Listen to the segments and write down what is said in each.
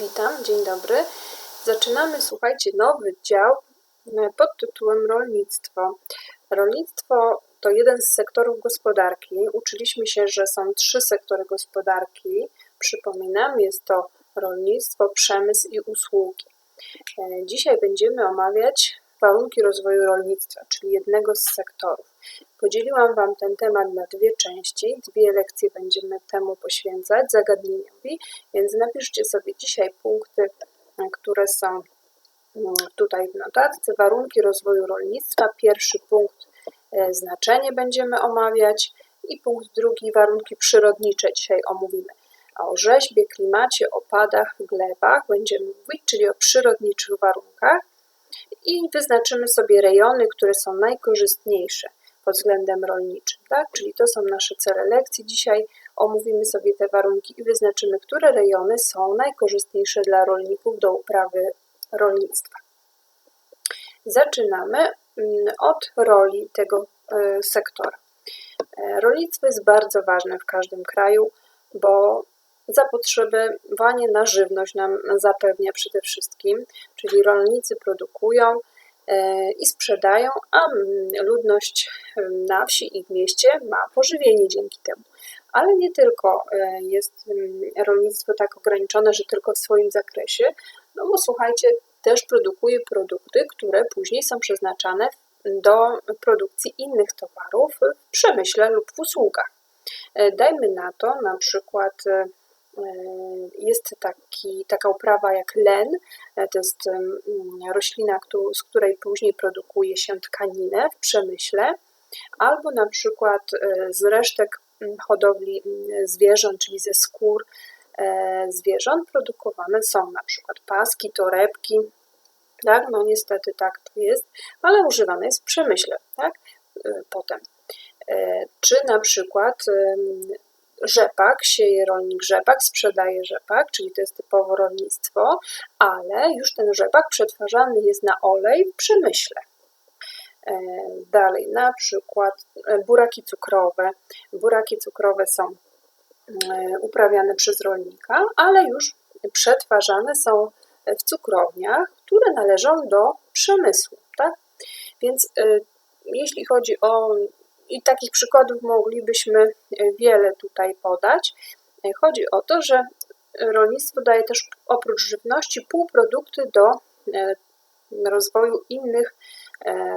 Witam, dzień dobry. Zaczynamy, słuchajcie, nowy dział e, pod tytułem Rolnictwo. Rolnictwo to jeden z sektorów gospodarki. Uczyliśmy się, że są trzy sektory gospodarki. Przypominam, jest to rolnictwo, przemysł i usługi. E, dzisiaj będziemy omawiać warunki rozwoju rolnictwa, czyli jednego z sektorów. Podzieliłam Wam ten temat na dwie części, dwie lekcje będziemy temu poświęcać zagadnieniowi, więc napiszcie sobie dzisiaj punkty, które są mm, tutaj w notatce. Warunki rozwoju rolnictwa. Pierwszy punkt e, znaczenie będziemy omawiać i punkt drugi warunki przyrodnicze dzisiaj omówimy. O rzeźbie, klimacie, opadach, glebach będziemy mówić, czyli o przyrodniczych warunkach i wyznaczymy sobie rejony, które są najkorzystniejsze pod względem rolniczym, tak? Czyli to są nasze cele lekcji. Dzisiaj omówimy sobie te warunki i wyznaczymy, które rejony są najkorzystniejsze dla rolników do uprawy rolnictwa. Zaczynamy mm, od roli tego e, sektora. E, rolnictwo jest bardzo ważne w każdym kraju, bo zapotrzebowanie na żywność nam zapewnia przede wszystkim, czyli rolnicy produkują i sprzedają, a mm, ludność na wsi i w mieście ma pożywienie dzięki temu. Ale nie tylko e, jest mm, rolnictwo tak ograniczone, że tylko w swoim zakresie, no bo słuchajcie, też produkuje produkty, które później są przeznaczane do produkcji innych towarów w przemyśle lub w usługach. E, dajmy na to na przykład E, jest taki, taka uprawa jak len, e, to jest roślina, z której później produkuje się tkaninę w przemyśle, albo na przykład e, z resztek hodowli zwierząt, czyli ze skór zwierząt produkowane są na przykład paski, torebki, tak, no niestety tak to jest, ale używane jest w przemyśle, tak, potem. Czy na przykład rzepak, sieje rolnik rzepak, sprzedaje rzepak, czyli to jest typowo rolnictwo, ale już ten rzepak przetwarzany jest na olej w przemyśle. E, dalej, na przykład e, buraki cukrowe. Buraki cukrowe są e, uprawiane przez rolnika, ale już przetwarzane są w cukrowniach, które należą do przemysłu. Tak? Więc jeśli chodzi o i takich przykładów moglibyśmy e, wiele tutaj podać. E, chodzi o to, że rolnictwo daje też oprócz żywności półprodukty do e, rozwoju innych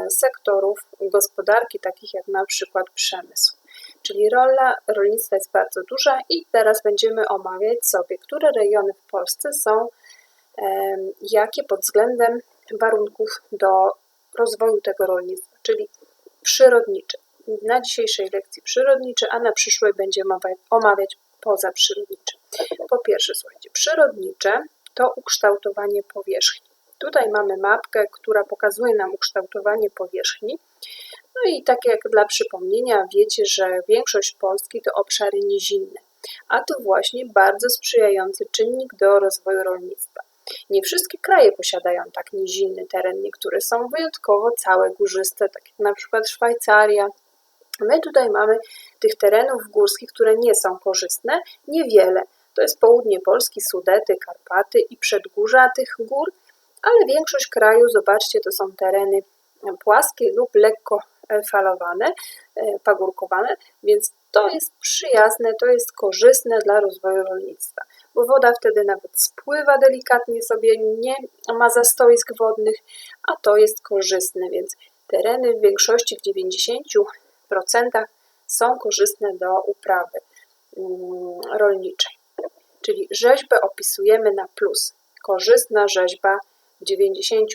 sektorów gospodarki, takich jak na przykład przemysł. Czyli rola rolnictwa jest bardzo duża i teraz będziemy omawiać sobie, które rejony w Polsce są jakie pod względem warunków do rozwoju tego rolnictwa, czyli przyrodnicze na dzisiejszej lekcji przyrodnicze, a na przyszłej będziemy omawiać pozaprzyrodnicze. Po pierwsze, słuchajcie, przyrodnicze to ukształtowanie powierzchni. Tutaj mamy mapkę, która pokazuje nam ukształtowanie powierzchni. No i tak jak dla przypomnienia, wiecie, że większość Polski to obszary nizinne, a to właśnie bardzo sprzyjający czynnik do rozwoju rolnictwa. Nie wszystkie kraje posiadają tak nizinny teren, niektóre są wyjątkowo całe górzyste, tak jak na przykład Szwajcaria, My tutaj mamy tych terenów górskich, które nie są korzystne, niewiele. To jest południe Polski, Sudety, Karpaty i przedgórza tych gór, ale większość kraju, zobaczcie, to są tereny płaskie lub lekko e, falowane, e, pagórkowane, więc to jest przyjazne, to jest korzystne dla rozwoju rolnictwa, bo woda wtedy nawet spływa delikatnie sobie, nie ma zastoisk wodnych, a to jest korzystne, więc tereny w większości w 90 procentach są korzystne do uprawy mm, rolniczej. Czyli rzeźbę opisujemy na plus. Korzystna rzeźba w 90%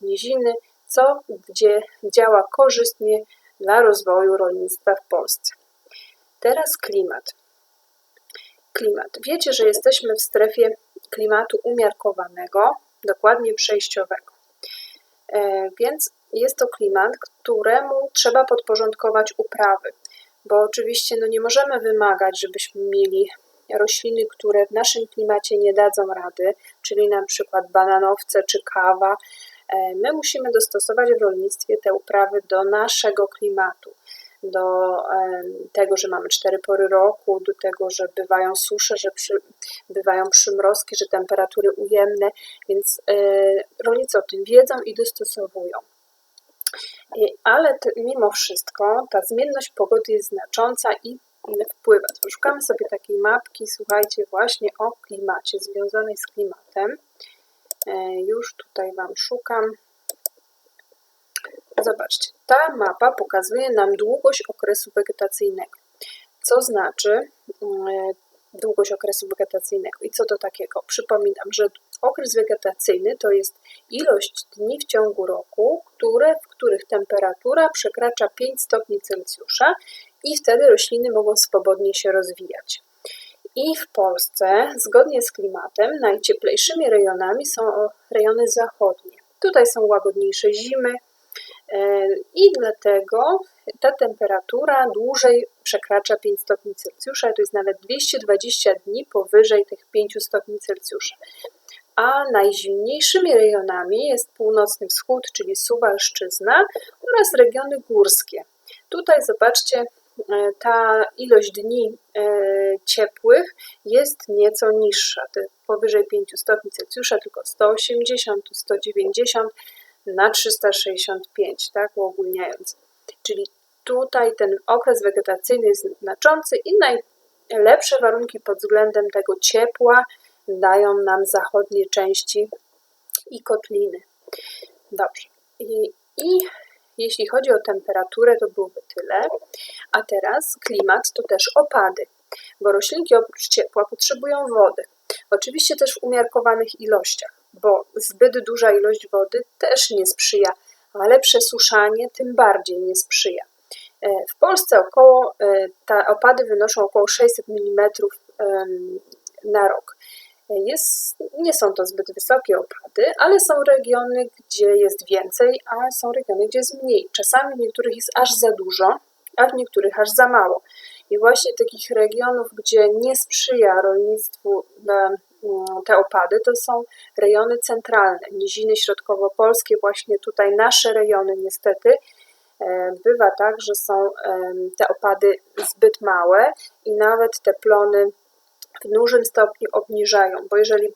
niziny, co gdzie działa korzystnie dla rozwoju rolnictwa w Polsce. Teraz klimat. Klimat. Wiecie, że jesteśmy w strefie klimatu umiarkowanego, dokładnie przejściowego. E, więc jest to klimat, któremu trzeba podporządkować uprawy, bo oczywiście no nie możemy wymagać, żebyśmy mieli rośliny, które w naszym klimacie nie dadzą rady, czyli na przykład bananowce czy kawa. E, my musimy dostosować w rolnictwie te uprawy do naszego klimatu. do em, tego, że mamy cztery pory roku, do tego, że bywają susze, że przy, bywają przymrozki, że temperatury ujemne, więc e, rolnicy o tym wiedzą i dostosowują. Ale te, mimo wszystko ta zmienność pogody jest znacząca i wpływa. Szukamy sobie takiej mapki, słuchajcie, właśnie o klimacie, związanej z klimatem. E, Już tutaj Wam szukam. Zobaczcie, ta mapa pokazuje nam długość okresu wegetacyjnego. Co znaczy e, długość okresu wegetacyjnego i co to takiego? Przypominam, że okres wegetacyjny to jest ilość dni w ciągu roku, które, w których temperatura przekracza 5 stopni Celsjusza i wtedy rośliny mogą swobodnie się rozwijać. I w Polsce, zgodnie z klimatem, najcieplejszymi rejonami są rejony zachodnie. Tutaj są łagodniejsze zimy e, i dlatego ta temperatura dłużej przekracza 5 stopni Celsjusza, to jest nawet 220 dni powyżej tych 5 stopni Celsjusza. A najzimniejszymi rejonami jest północny wschód, czyli Suwalszczyzna oraz regiony górskie. Tutaj zobaczcie, e, ta ilość dni e, ciepłych jest nieco niższa, powyżej 5 stopni Celsjusza, tylko 180, 190 na 365, tak, uogólniając. Czyli tutaj ten okres wegetacyjny jest znaczący i najlepsze warunki pod względem tego ciepła dają nam zachodnie części i kotliny. Dobrze. I, i jeśli chodzi o temperaturę, to byłoby tyle. A teraz klimat to też opady, bo roślinki oprócz ciepła potrzebują wody. Oczywiście też w umiarkowanych ilościach, bo zbyt duża ilość wody też nie sprzyja, ale przesuszanie tym bardziej nie sprzyja. E, W Polsce około, te opady wynoszą około 600 mm na rok. E, Jest, nie są to zbyt wysokie opady, ale są regiony, gdzie jest więcej, a są regiony, gdzie jest mniej. Czasami w niektórych jest aż za dużo, a w niektórych aż za mało. I właśnie takich regionów, gdzie nie sprzyja rolnictwu te opady, to są rejony centralne, niziny środkowo-polskie, właśnie tutaj nasze rejony niestety. E, Bywa tak, że są te opady zbyt małe i nawet te plony w dużym stopniu obniżają, bo jeżeli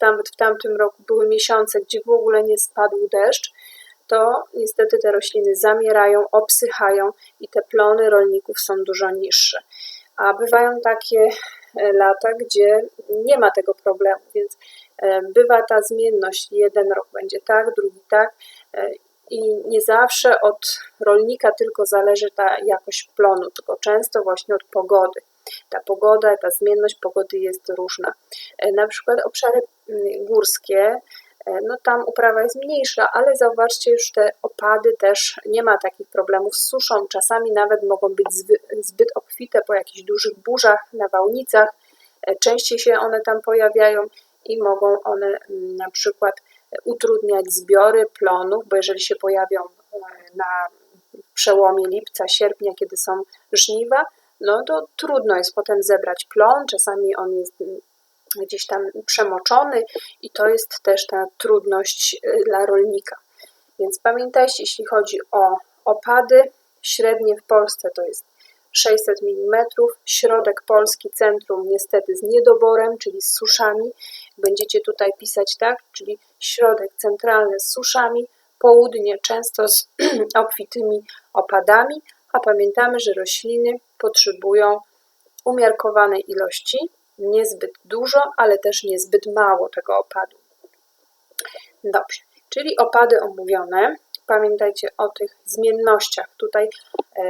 nawet w tamtym roku były miesiące, gdzie w ogóle nie spadł deszcz, to niestety te rośliny zamierają, obsychają i te plony rolników są dużo niższe. A bywają takie e, lata, gdzie nie ma tego problemu, więc e, bywa ta zmienność. Jeden rok będzie tak, drugi tak. I nie zawsze od rolnika tylko zależy ta jakość plonu, tylko często właśnie od pogody. Ta pogoda, ta zmienność pogody jest różna. E, Na przykład obszary mm, górskie, e, no tam uprawa jest mniejsza, ale zauważcie już te opady też nie ma takich problemów z suszą. Czasami nawet mogą być zbyt obfite po jakichś dużych burzach, nawałnicach. E, Częściej się one tam pojawiają i mogą one mm, na przykład utrudniać zbiory plonów, bo jeżeli się pojawią e, na przełomie lipca, sierpnia, kiedy są żniwa, no to trudno jest potem zebrać plon, czasami on jest mm, gdzieś tam przemoczony i to jest też ta trudność y, dla rolnika. Więc pamiętajcie, jeśli chodzi o opady, średnie w Polsce to jest 600 mm, środek Polski, centrum niestety z niedoborem, czyli z suszami. Będziecie tutaj pisać tak, czyli środek centralny z suszami, południe często z obfitymi opadami, a pamiętamy, że rośliny potrzebują umiarkowanej ilości, niezbyt dużo, ale też niezbyt mało tego opadu. Dobrze, czyli opady omówione. Pamiętajcie o tych zmiennościach. Tutaj, e,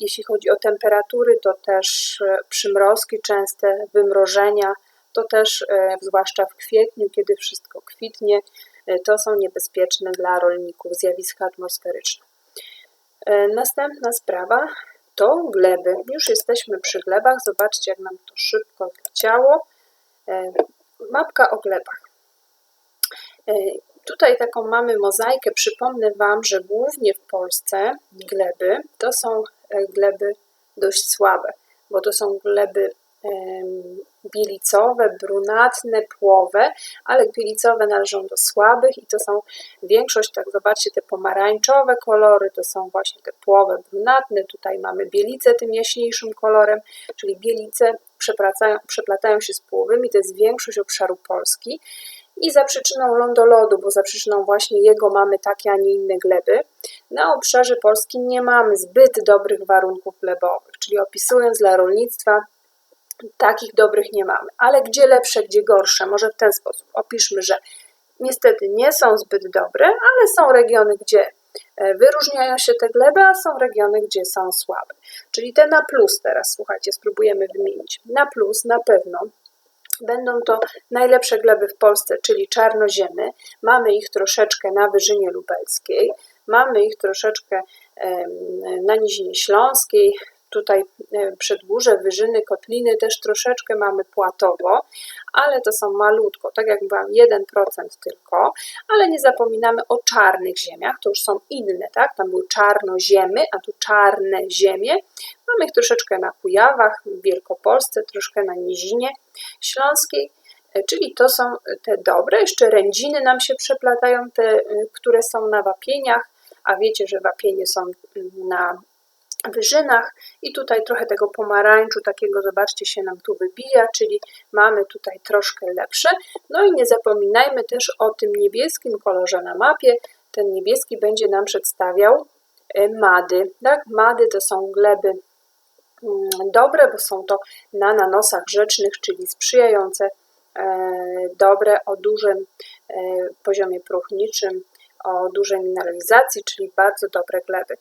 jeśli chodzi o temperatury, to też e, przymrozki częste, wymrożenia, to też e, zwłaszcza w kwietniu, kiedy wszystko kwitnie, e, to są niebezpieczne dla rolników zjawiska atmosferyczne. E, Następna sprawa to gleby. Już jesteśmy przy glebach. Zobaczcie, jak nam to szybko leciało. Mapka o glebach. Tutaj taką mamy mozaikę. Przypomnę Wam, że głównie w Polsce gleby to są gleby dość słabe, bo to są gleby em, bielicowe, brunatne, płowe, ale bielicowe należą do słabych i to są większość, tak zobaczcie, te pomarańczowe kolory, to są właśnie te płowe, brunatne, tutaj mamy bielicę tym jaśniejszym kolorem, czyli bielice przeplatają, się z połowymi, to jest większość obszaru Polski i za przyczyną lądolodu, bo za przyczyną właśnie jego mamy takie, a nie inne gleby, na obszarze Polski nie mamy zbyt dobrych warunków glebowych, czyli opisując dla rolnictwa, takich dobrych nie mamy. Ale gdzie lepsze, gdzie gorsze? Może w ten sposób opiszmy, że niestety nie są zbyt dobre, ale są regiony, gdzie e, wyróżniają się te gleby, a są regiony, gdzie są słabe. Czyli te na plus teraz, słuchajcie, spróbujemy wymienić. Na plus na pewno Będą to najlepsze gleby w Polsce, czyli czarnoziemy. Mamy ich troszeczkę na Wyżynie Lubelskiej, mamy ich troszeczkę na Nizinie Śląskiej, tutaj e, przedgórze, wyżyny, kotliny też troszeczkę mamy płatowo, ale to są malutko, tak jak mówiłam, 1% tylko, ale nie zapominamy o czarnych ziemiach, to już są inne, tak? Tam były czarnoziemy, a tu czarne ziemie. Mamy ich troszeczkę na Kujawach, w Wielkopolsce, troszkę na Nizinie Śląskiej, e, czyli to są te dobre. Jeszcze rędziny nam się przeplatają, te, e, które są na wapieniach, a wiecie, że wapienie są mm, na wyżynach i tutaj trochę tego pomarańczu takiego, zobaczcie, się nam tu wybija, czyli mamy tutaj troszkę lepsze. No i nie zapominajmy też o tym niebieskim kolorze na mapie. Ten niebieski będzie nam przedstawiał e, mady. Tak? Mady to są gleby mm, dobre, bo są to na nanosach rzecznych, czyli sprzyjające e, dobre o dużym e, poziomie próchniczym, o dużej mineralizacji, czyli bardzo dobre gleby.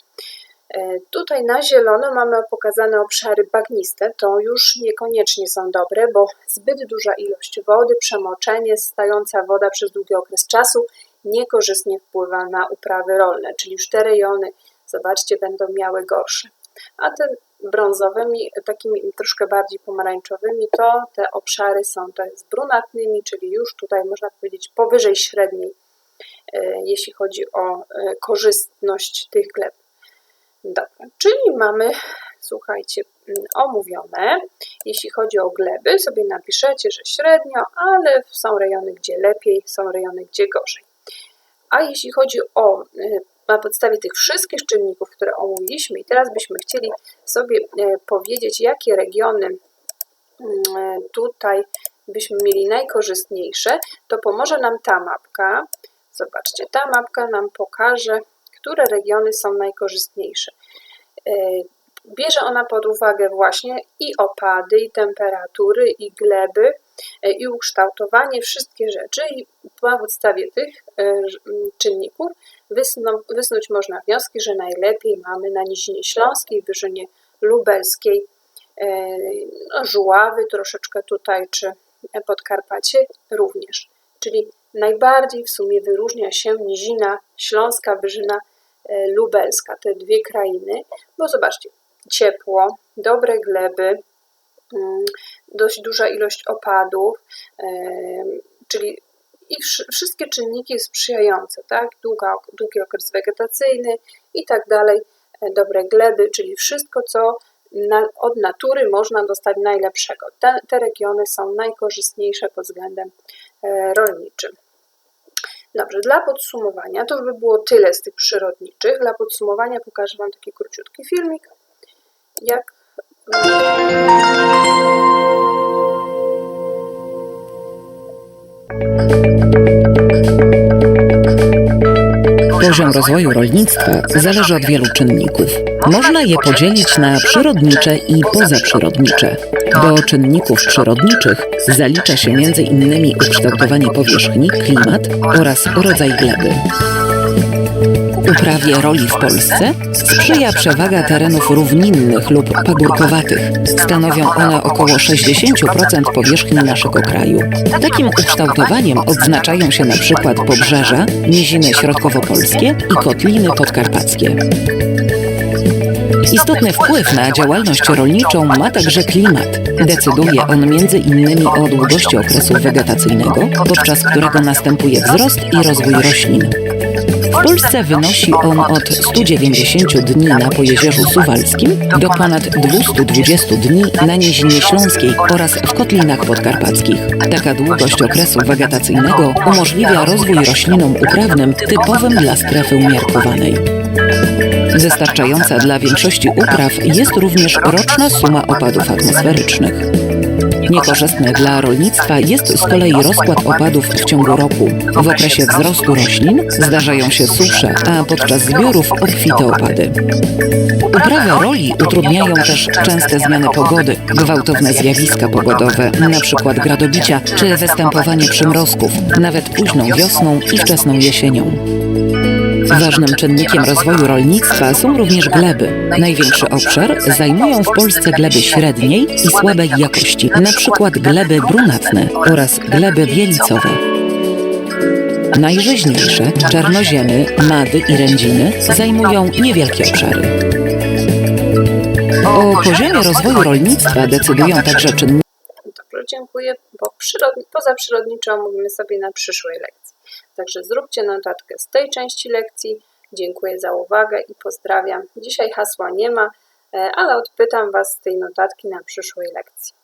E, tutaj na zielono mamy pokazane obszary bagniste, to już niekoniecznie są dobre, bo zbyt duża ilość wody, przemoczenie, stająca woda przez długi okres czasu niekorzystnie wpływa na uprawy rolne, czyli już te rejony, zobaczcie, będą miały gorsze. A te brązowymi, takimi troszkę bardziej pomarańczowymi, to te obszary są te z brunatnymi, czyli już tutaj można powiedzieć powyżej średniej, e, jeśli chodzi o e, korzystność tych gleb. Dobra, czyli mamy, słuchajcie, mm, omówione. Jeśli chodzi o gleby, sobie napiszecie, że średnio, ale są rejony, gdzie lepiej, są rejony, gdzie gorzej. A jeśli chodzi o y, na podstawie tych wszystkich czynników, które omówiliśmy, i teraz byśmy chcieli sobie y, powiedzieć, jakie regiony mm, tutaj byśmy mieli najkorzystniejsze, to pomoże nam ta mapka. Zobaczcie, ta mapka nam pokaże które regiony są najkorzystniejsze. E, bierze ona pod uwagę właśnie i opady, i temperatury, i gleby, e, i ukształtowanie, wszystkie rzeczy i na podstawie tych e, czynników wysnuć można wnioski, że najlepiej mamy na Nizinie Śląskiej, Wyżynie Lubelskiej, no, Żuławy troszeczkę tutaj, czy Podkarpacie również. Czyli najbardziej w sumie wyróżnia się Nizina Śląska, Wyżyna lubelska, te dwie krainy, bo zobaczcie, ciepło, dobre gleby, mm, dość duża ilość opadów, e, czyli i wszystkie czynniki sprzyjające, tak? Długa, długi okres wegetacyjny i tak dalej, e, dobre gleby, czyli wszystko, co na, od natury można dostać najlepszego. Te, te regiony są najkorzystniejsze pod względem rolniczym. Dobrze, dla podsumowania, to by było tyle z tych przyrodniczych. Dla podsumowania pokażę Wam taki króciutki filmik, jak Poziom rozwoju rolnictwa zależy od wielu czynników. Można je podzielić na przyrodnicze i pozaprzyrodnicze. Do czynników przyrodniczych zalicza się m.in. ukształtowanie powierzchni, klimat oraz rodzaj gleby. Uprawie roli w Polsce sprzyja przewaga terenów równinnych lub pagórkowatych. Stanowią one około 60% powierzchni naszego kraju. Takim ukształtowaniem odznaczają się na przykład pobrzeża, niziny środkowopolskie i kotliny podkarpackie. Istotny wpływ na działalność rolniczą ma także klimat. Decyduje on między innymi o długości okresu wegetacyjnego, podczas którego następuje wzrost i rozwój roślin. W Polsce wynosi on od 190 dni na Pojezierzu Suwalskim do ponad 220 dni na Nizinie Śląskiej oraz w Kotlinach Podkarpackich. Taka długość okresu wegetacyjnego umożliwia rozwój roślinom uprawnym typowym dla strefy umiarkowanej. Wystarczająca dla większości upraw jest również roczna suma opadów atmosferycznych. Niekorzystny dla rolnictwa jest z kolei rozkład opadów w ciągu roku. W okresie wzrostu roślin zdarzają się susze, a podczas zbiorów obfite opady. Uprawę roli utrudniają też częste zmiany pogody, gwałtowne zjawiska pogodowe, np. gradobicia czy występowanie przymrozków, nawet późną wiosną i wczesną jesienią. Ważnym czynnikiem rozwoju rolnictwa są również gleby. Największy obszar zajmują w Polsce gleby średniej i słabej jakości, np. gleby brunatne oraz gleby bielicowe. Najżyźniejsze czarnoziemy, mady i rędziny zajmują niewielkie obszary. O poziomie rozwoju rolnictwa decydują także czynniki dziękuję, bo przyrod... poza przyrodniczo omówimy sobie na przyszłej lekcji. Także zróbcie notatkę z tej części lekcji. Dziękuję za uwagę i pozdrawiam. Dzisiaj hasła nie ma, e, ale odpytam Was z tej notatki na przyszłej lekcji.